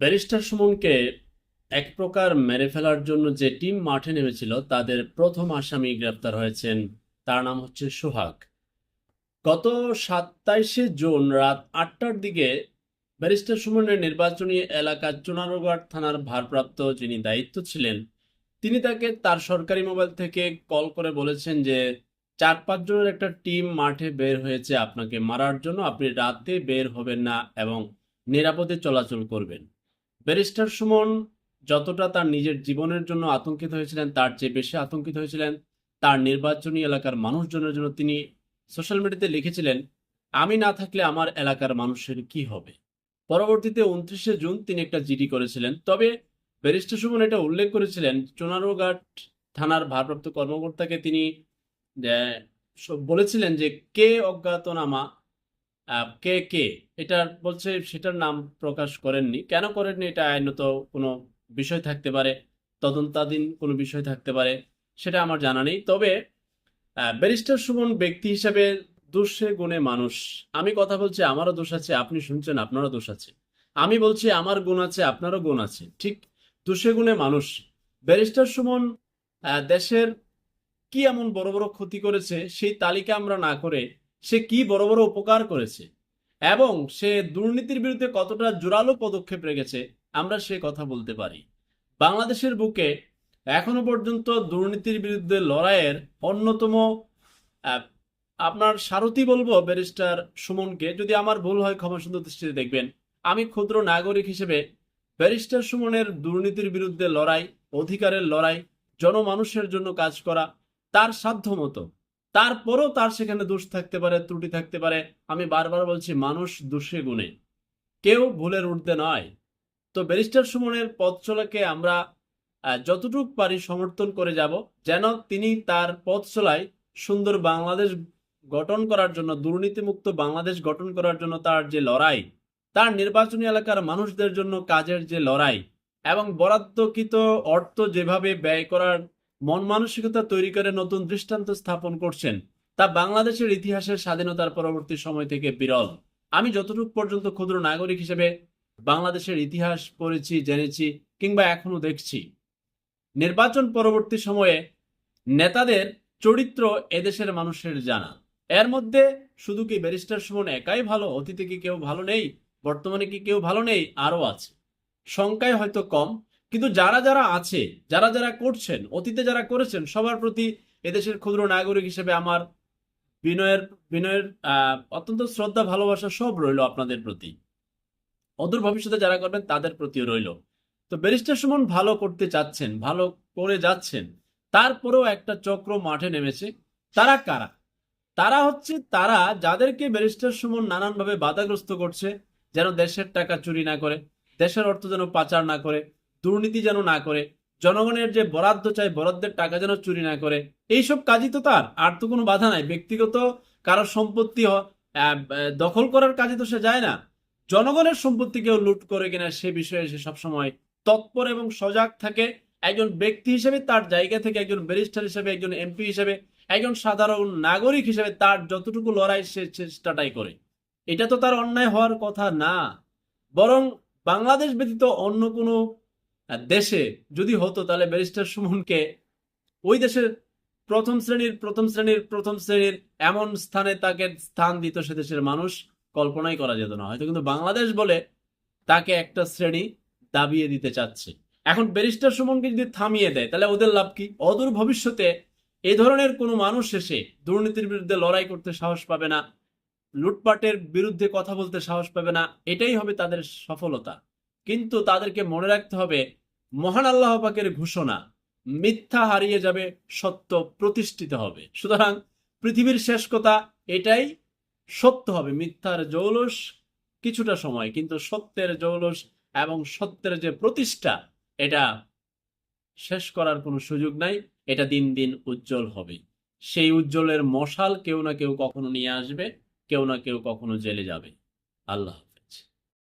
Barrister সুমনকে এক প্রকার মেরে ফেলার জন্য যে টিম মাঠে নেমেছিল, তাদের প্রথম আসামি গ্রেপ্তার হয়েছেন। তার নাম হচ্ছে সোহাগ। গত সাতাইশে জুন রাত আটটার দিকে ব্যারিস্টার সুমনের নির্বাচনী এলাকা চুনারুঘাট থানার ভারপ্রাপ্ত যিনি দায়িত্ব ছিলেন, তিনি তাকে তার সরকারি মোবাইল থেকে কল করে বলেছেন যে, চার পাঁচ জনের একটা টিম মাঠে বের হয়েছে, আপনাকে মারার জন্য আপনি রাতে বের হবেন না এবং নিরাপদে চলাচল করবেন। ব্যারিস্টার সুমন যতটা তার নিজের জীবনের জন্য আতঙ্কিত হয়েছিলেন, তার চেয়ে বেশি আতঙ্কিত হয়েছিলেন। তার নির্বাচনী এলাকার মানুষজনের জন্য তিনি সোশ্যাল মিডিয়াতে লিখেছিলেন, আমি না থাকলে আমার এলাকার মানুষের কি হবে? পরবর্তীতে উনত্রিশে জুন তিনি একটা জিডি করেছিলেন। তবে ব্যারিস্টার সুমন এটা উল্লেখ করেছিলেন, চোনারোঘাট থানার ভারপ্রাপ্ত কর্মকর্তাকে তিনি বলেছিলেন যে, কে অজ্ঞাতনামা কে কে? এটা বলছে সেটার নাম প্রকাশ করেননি। কেন করেননি? এটা আইনত কোনো বিষয় থাকতে পারে, তদন্তাধীন কোনো বিষয় থাকতে পারে, সেটা আমার জানা নেই। তবে ব্যারিস্টার সুমন ব্যক্তি হিসেবে দোষে গুণে মানুষ। আমি কথা বলছি, আমারও দোষ আছে, আপনি শুনছেন, আপনারও দোষ আছে। আমি বলছি, আমার গুণ আছে, আপনারও গুণ আছে, ঠিক দোষে গুণে মানুষ। ব্যারিস্টার সুমন দেশের কি এমন বড় বড় ক্ষতি করেছে, সেই তালিকা আমরা না করে সে কি বড় বড় উপকার করেছে? এবং সে দুর্নীতির বিরুদ্ধে কতটা জোরালো পদক্ষেপ রেখেছে, আমরা সে কথা বলতে পারি। বাংলাদেশের বুকে এখনও পর্যন্ত দুর্নীতির বিরুদ্ধে লড়াইয়ের অন্যতম আপনার সারথি বলব ব্যারিস্টার সুমনকে। যদি আমার ভুল হয় ক্ষমা সুন্দর দৃষ্টিতে দেখবেন। আমি ক্ষুদ্র নাগরিক হিসেবে ব্যারিস্টার সুমনের দুর্নীতির বিরুদ্ধে লড়াই, অধিকারের লড়াই, জনমানুষের জন্য কাজ করা, তার সাধ্য মতো তারপরেও তার সেখানে দোষ থাকতে পারে, ত্রুটি থাকতে পারে। আমি বারবার বলছি, মানুষ দোষে গুণে। কেউ ভুলের ঊর্ধ্বে নয়। তো ব্যারিস্টার সুমনের পথ চলাকে আমরা যতটুক পারি সমর্থন করে যাব, যেন তিনি তার পথ চলায় সুন্দর বাংলাদেশ গঠন করার জন্য, দুর্নীতিমুক্ত বাংলাদেশ গঠন করার জন্য তার যে লড়াই, তার নির্বাচনী এলাকার মানুষদের জন্য কাজের যে লড়াই এবং বরাদ্দকৃত অর্থ যেভাবে ব্যয় করার মন মানসিকতা তৈরি করে নতুন দৃষ্টান্ত স্থাপন করছেন। তা বাংলাদেশের ইতিহাসের স্বাধীনতার পরবর্তী সময় থেকে বিরল। আমি যতটুকু পর্যন্ত ক্ষুদ্র নাগরিক হিসেবে বাংলাদেশের ইতিহাস পড়েছি, জেনেছি কিংবা এখনও দেখছি, নির্বাচন পরবর্তী সময়ে নেতাদের চরিত্র এদেশের মানুষের জানা। এর মধ্যে শুধু কি ব্যারিস্টার সুমন একাই ভালো, অতীতে কি কেউ ভালো নেই, বর্তমানে কি কেউ ভালো নেই আরও আছে। সংখ্যায় হয়তো কম কিন্তু যারা যারা আছে, যারা যারা করছেন, অতীতে যারা করেছেন, সবার প্রতি এদেশের ক্ষুদ্র নাগরিক হিসেবে আমার বিনয়ের বিনয়ের অত্যন্ত শ্রদ্ধা, ভালোবাসা সব রইল আপনাদের প্রতি। অদূর ভবিষ্যতে যারা করবেন, তাদের প্রতিও রইল। তো ব্যারিস্টার সুমন ভালো করতে চাচ্ছেন, ভালো করে যাচ্ছেন, তারপরেও একটা চক্র মাঠে নেমেছে। তারা কারা? তারা হচ্ছে, তারা যাদেরকে ব্যারিস্টার সুমন নানানভাবে বাধাগ্রস্ত করছে, যেন দেশের টাকা চুরি না করে, দেশের অর্থ যেন পাচার না করে দুর্নীতি যেন না করে, জনগণের যে বরাদ্দ চাই বরাদ্দের টাকা যেন চুরি না করে, এইসব কাজই তো তার। আর তো কোনো বাধা নাই। ব্যক্তিগত কারোর সম্পত্তি দখল করার কাজে তো সে যায় না। জনগণের সম্পত্তি কেউ লুট করে কিনা সে বিষয়ে সে সবসময় তৎপর এবং সজাগ থাকে। একজন ব্যক্তি হিসেবে তার জায়গা থেকে একজন ব্যারিস্টার হিসেবে, একজন এমপি হিসেবে, একজন সাধারণ নাগরিক হিসেবে তার যতটুকু লড়াই সে চেষ্টাটাই করে। এটা তো তার অন্যায় হওয়ার কথা না। বরং বাংলাদেশ ব্যতীত অন্য কোনো দেশে যদি হতো, তাহলে ব্যারিস্টার সুমনকে ওই দেশের প্রথম শ্রেণির প্রথম শ্রেণির প্রথম শ্রেণির এমন স্থানে তাকে স্থান দিত সে দেশের মানুষ, কল্পনাই করা যেত না। হয়তো কিন্তু বাংলাদেশ বলে তাকে একটা শ্রেণি দাবিয়ে দিতে চাচ্ছে। এখন ব্যারিস্টার সুমনকে যদি থামিয়ে দেয়, তাহলে ওদের লাভ কি? অদূর ভবিষ্যতে এ ধরনের কোনো মানুষ এসে দুর্নীতির বিরুদ্ধে লড়াই করতে সাহস পাবে না, লুটপাটের বিরুদ্ধে কথা বলতে সাহস পাবে না, এটাই হবে তাদের সফলতা। কিন্তু তাদেরকে মনে রাখতে হবে মহান আল্লাহ পাকের ঘোষণা, মিথ্যা হারিয়ে যাবে, সত্য প্রতিষ্ঠিত হবে। সুতরাং পৃথিবীর শেষ কথা এটাই, সত্য হবে। মিথ্যার জৌলস কিছুটা সময়, কিন্তু সত্যের জৌলস এবং সত্যের যে প্রতিষ্ঠা, এটা শেষ করার কোনো সুযোগ নাই, এটা দিন দিন উজ্জ্বল হবে। সেই উজ্জ্বলের মশাল কেউ না কেউ কখনো নিয়ে আসবে, কেউ না কেউ কখনো জেলে যাবে। আল্লাহ।